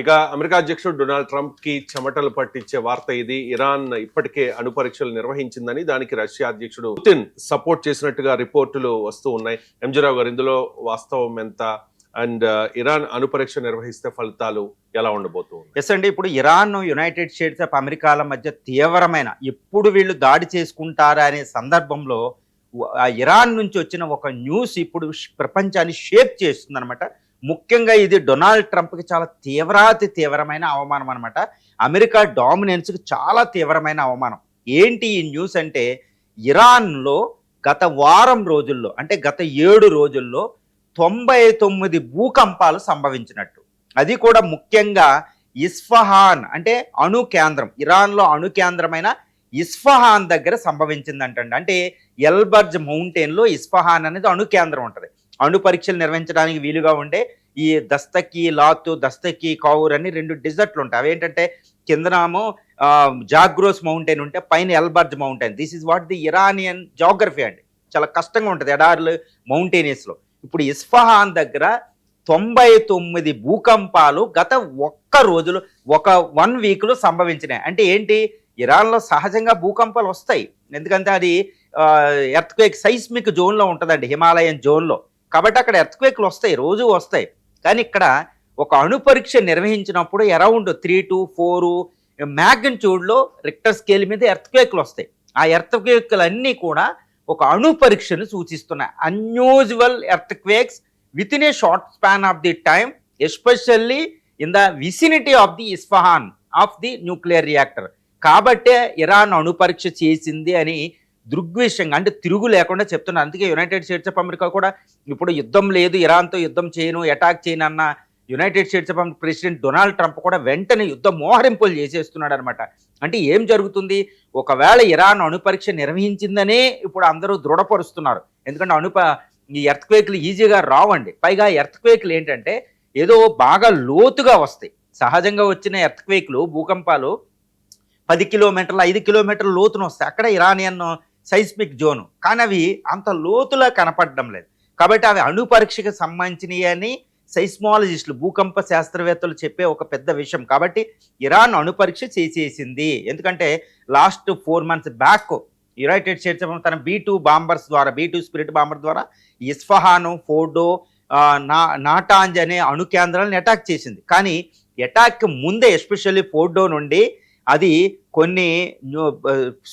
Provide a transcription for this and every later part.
ఇక అమెరికా అధ్యక్షుడు డొనాల్డ్ ట్రంప్కి చెమటలు పట్టించే వార్త ఇది. ఇరాన్ ఇప్పటికే అణుపరీక్షలు నిర్వహించిందని దానికి రష్యా అధ్యక్షుడు పుతిన్ సపోర్ట్ చేసినట్టుగా రిపోర్టులు వస్తూ ఉన్నాయి. ఎంజరావు గారు ఇందులో వాస్తవం ఎంత? అండ్ uh, ఇరాన్ అణుపరీక్ష నిర్వహిస్తే ఫలితాలు ఎలా ఉండబోతుంది ఎస్ అండి. ఇప్పుడు ఇరాన్ యునైటెడ్ స్టేట్స్ ఆఫ్ అమెరికాల మధ్య తీవ్రమైన ఎప్పుడు వీళ్ళు దాడి చేసుకుంటారా అనే సందర్భంలో ఆ ఇరాన్ నుంచి వచ్చిన ఒక న్యూస్ ఇప్పుడు ప్రపంచాన్ని షేక్ చేస్తుంది అనమాట ముఖ్యంగా ఇది డొనాల్డ్ ట్రంప్కి చాలా తీవ్రాతి తీవ్రమైన అవమానం అనమాట అమెరికా డామినెన్స్కి చాలా తీవ్రమైన అవమానం. ఏంటి ఈ న్యూస్ అంటే ఇరాన్లో గత వారం రోజుల్లో అంటే గత ఏడు రోజుల్లో తొంభై తొమ్మిది భూకంపాలు సంభవించినట్టు. అది కూడా ముఖ్యంగా ఇస్ఫహాన్ అంటే అణు కేంద్రం ఇరాన్లో అణు కేంద్రమైన ఇస్ఫహాన్ దగ్గర సంభవించిందంటండి. అంటే ఎల్బర్జ్ మౌంటైన్లో ఇస్ఫహాన్ అనేది అణు కేంద్రం ఉంటుంది. అణు పరీక్షలు నిర్వహించడానికి వీలుగా ఉండే ఈ దస్తకి లాతు దస్తకి కౌర్ అని రెండు డిజర్ట్లు ఉంటాయి. అవి ఏంటంటే జాగ్రోస్ మౌంటైన్ ఉంటే పైన Elburz mountain. This is what the Iranian geography అండి. చాలా కష్టంగా ఉంటుంది. ఎడార్లు మౌంటైనియస్లో ఇప్పుడు ఇస్ఫహాన్ దగ్గర తొంభై తొమ్మిది భూకంపాలు గత ఒక్క రోజులు ఒక వన్ వీక్లో సంభవించినాయి. అంటే ఏంటి? ఇరాన్లో సహజంగా భూకంపాలు వస్తాయి. ఎందుకంటే అది ఎర్త్క్వేక్ సైస్మిక్ జోన్లో ఉంటుందండి. హిమాలయన్ జోన్లో. కాబట్టి అక్కడ ఎర్త్క్వేక్లు వస్తాయి రోజు వస్తాయి. కానీ ఇక్కడ ఒక అణు పరీక్ష నిర్వహించినప్పుడు అరౌండ్ త్రీ టు ఫోరు మ్యాగ్నిట్యూడ్లో రిక్టర్ స్కేల్ మీద ఎర్త్క్వేక్లు వస్తాయి. ఆ ఎర్త్క్వేక్లు అన్నీ కూడా ఒక అణు పరీక్షను సూచిస్తున్నాయి. Unusual earthquakes with in a short span of the time especially in the vicinity of the Isfahan of the nuclear reactor కాబట్టే ఇరాన్ అణు పరీక్ష చేసింది అని దృగ్విషయంగా అంటే తిరుగు లేకుండా చెప్తున్నారు. అందుకే యునైటెడ్ స్టేట్స్ ఆఫ్ అమెరికా కూడా ఇప్పుడు యుద్ధం లేదు ఇరాన్తో యుద్ధం చేయను అటాక్ చేయను అన్న United States of America president Donald Trump కూడా వెంటనే యుద్ధ మోహరింపులు చేసేస్తున్నాడు అనమాట అంటే ఏం జరుగుతుంది? ఒకవేళ ఇరాన్ అణుపరీక్ష నిర్వహించిందనే ఇప్పుడు అందరూ దృఢపరుస్తున్నారు. ఎందుకంటే అణుప ఈ ఎర్త్క్వేక్లు ఈజీగా రావండి. పైగా ఎర్త్క్వేక్లు ఏంటంటే ఏదో బాగా లోతుగా వస్తాయి. సహజంగా వచ్చిన ఎర్త్క్వేక్లు భూకంపాలు పది కిలోమీటర్ల ఐదు కిలోమీటర్ల లోతున వస్తాయి. అక్కడ ఇరానియన్ సైస్మిక్ జోను. కానీ అవి అంత లోతులా కనపడడం లేదు. కాబట్టి అవి అణు పరీక్షకు సంబంధించినవి అని సైస్మాలజిస్టులు భూకంప శాస్త్రవేత్తలు చెప్పే ఒక పెద్ద విషయం. కాబట్టి ఇరాన్ అణు పరీక్ష చేసేసింది. ఎందుకంటే last four months back United States తన బీ టూ బాంబర్స్ ద్వారా బీ టూ స్పిరిట్ బాంబర్ ద్వారా ఇస్ఫహాను ఫోర్డో నా నాటాంజ్ అనే అణు కేంద్రాలను అటాక్ చేసింది. కానీ అటాక్ ముందే ఎస్పెషల్లీ ఫోర్డో నుండి అది కొన్ని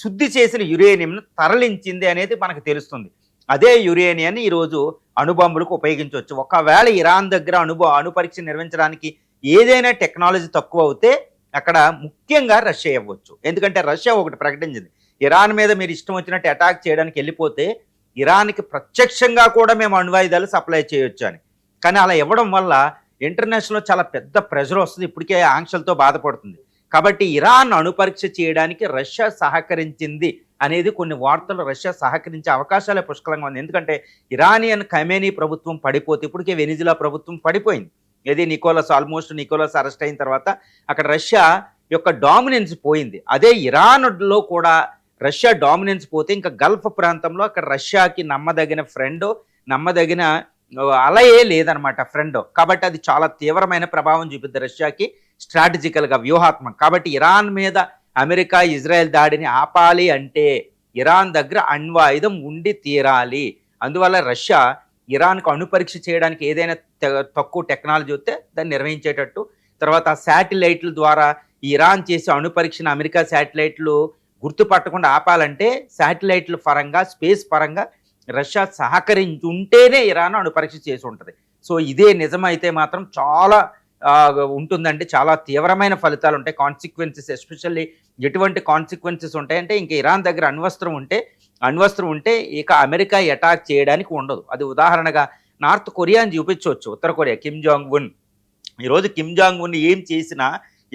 శుద్ధి చేసిన యురేనియంను తరలించింది అనేది మనకు తెలుస్తుంది. అదే యురేనియాన్ని ఈరోజు అణుబాంబులకు ఉపయోగించవచ్చు. ఒకవేళ ఇరాన్ దగ్గర అణు అణు పరీక్ష నిర్వహించడానికి ఏదైనా టెక్నాలజీ తక్కువ అవుతే అక్కడ ముఖ్యంగా రష్యా ఇవ్వచ్చు. ఎందుకంటే రష్యా ఒకటి ప్రకటించింది. ఇరాన్ మీద మీరు ఇష్టం వచ్చినట్టు అటాక్ చేయడానికి వెళ్ళిపోతే ఇరాన్కి ప్రత్యక్షంగా కూడా మేము అణువాయుధాలు సప్లై చేయొచ్చు అని. కానీ అలా ఇవ్వడం వల్ల ఇంటర్నేషనల్లో చాలా పెద్ద ప్రెషర్ వస్తుంది. ఇప్పటికే ఆంక్షలతో బాధపడుతుంది. కాబట్టి ఇరాన్ అణు పరీక్ష చేయడానికి రష్యా సహకరించింది అనేది కొన్ని వార్తలు రష్యా సహకరించే అవకాశాలే పుష్కలంగా ఉంది. ఎందుకంటే ఇరానియన్ ఖమేనీ ప్రభుత్వం పడిపోతే ఇప్పటికే వెనిజులా ప్రభుత్వం పడిపోయింది. ఏది నికోలస్ ఆల్మోస్ట్ నికోలస్ అరెస్ట్ అయిన తర్వాత అక్కడ రష్యా యొక్క డామినెన్స్ పోయింది. అదే ఇరాన్లో కూడా రష్యా డామినెన్స్ పోతే ఇంకా గల్ఫ్ ప్రాంతంలో అక్కడ రష్యాకి నమ్మదగిన ఫ్రెండ్ నమ్మదగిన అలయే లేదనమాట ఫ్రెండ్. కాబట్టి అది చాలా తీవ్రమైన ప్రభావం చూపిద్ది రష్యాకి. స్ట్రాటజికల్గా వ్యూహాత్మక. కాబట్టి ఇరాన్ మీద అమెరికా ఇజ్రాయెల్ దాడిని ఆపాలి అంటే ఇరాన్ దగ్గర అణ్వాయుధం ఉండి తీరాలి. అందువల్ల రష్యా ఇరాన్కు అణుపరీక్ష చేయడానికి ఏదైనా తక్కువ టెక్నాలజీ వస్తే దాన్ని నిర్వహించేటట్టు. తర్వాత శాటిలైట్ల ద్వారా ఇరాన్ చేసే అణుపరీక్షను అమెరికా శాటిలైట్లు గుర్తుపట్టకుండా ఆపాలంటే శాటిలైట్ల పరంగా స్పేస్ పరంగా రష్యా సహకరించి ఉంటేనే ఇరాన్ అణుపరీక్ష చేసి ఉంటుంది. సో ఇదే నిజమైతే మాత్రం చాలా ఉంటుందంటే చాలా తీవ్రమైన ఫలితాలు ఉంటాయి. కాన్సిక్వెన్సెస్ ఎస్పెషల్లీ ఎటువంటి కాన్సిక్వెన్సెస్ ఉంటాయంటే ఇంక ఇరాన్ దగ్గర అణ్వస్త్రం ఉంటే అణ్వస్త్రం ఉంటే ఇక అమెరికా అటాక్ చేయడానికి ఉండదు. అది ఉదాహరణగా నార్త్ కొరియాని చూపించవచ్చు. ఉత్తర కొరియా కిమ్ జాంగ్ ఉన్ ఈరోజు కిమ్ జాంగ్ ఉన్ ఏం చేసినా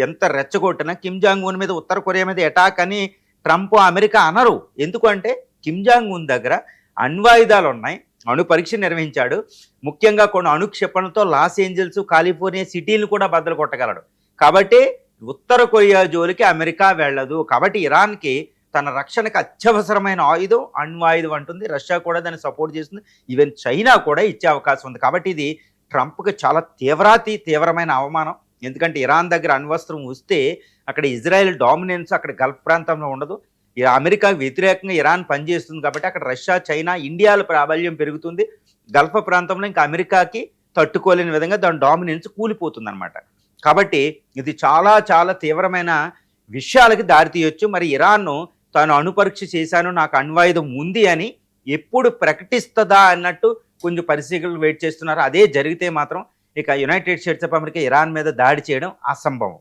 ఎంత రెచ్చగొట్టినా కిమ్ జాంగ్ ఉన్ మీద ఉత్తర కొరియా మీద అటాక్ అని ట్రంప్ అమెరికా అనరు. ఎందుకంటే కిమ్ జాంగ్ ఉన్ దగ్గర అణ్వాయుధాలు ఉన్నాయి. అణు పరీక్ష నిర్వహించాడు. ముఖ్యంగా కొన్ని అణు క్షిపణతో లాస్ ఏంజల్స్ కాలిఫోర్నియా సిటీలు కూడా బద్దలు కొట్టగలడు. కాబట్టి ఉత్తర కొరియా జోలికి అమెరికా వెళ్ళదు. కాబట్టి ఇరాన్కి తన రక్షణకు అత్యవసరమైన ఆయుధం అణ్వాయుధం అంటుంది. రష్యా కూడా దాన్ని సపోర్ట్ చేస్తుంది. ఈవెన్ చైనా కూడా ఇచ్చే అవకాశం ఉంది. కాబట్టి ఇది ట్రంప్కి చాలా తీవ్రాతి తీవ్రమైన అవమానం. ఎందుకంటే ఇరాన్ దగ్గర అణ్వస్త్రం వస్తే అక్కడ ఇజ్రాయెల్ డామినెన్స్ అక్కడ గల్ఫ్ ప్రాంతంలో ఉండదు. అమెరికా అమెరికాకు వ్యతిరేకంగా ఇరాన్ పనిచేస్తుంది కాబట్టి అక్కడ రష్యా చైనా ఇండియాల ప్రాబల్యం పెరుగుతుంది. గల్ఫ్ ప్రాంతంలో ఇంకా అమెరికాకి తట్టుకోలేని విధంగా దాని డామినెన్స్ కూలిపోతుంది అనమాట కాబట్టి ఇది చాలా చాలా తీవ్రమైన విషయాలకి దారితీయొచ్చు మరి ఇరాన్ను తాను అణుపరీక్ష చేశాను నాకు అణ్వాయుధం ఉంది అని ఎప్పుడు ప్రకటిస్తుందా అన్నట్టు కొంచెం పరిశీలనలు వెయిట్ చేస్తున్నారు. అదే జరిగితే మాత్రం ఇక United States of America Iran మీద దాడి చేయడం అసంభవం.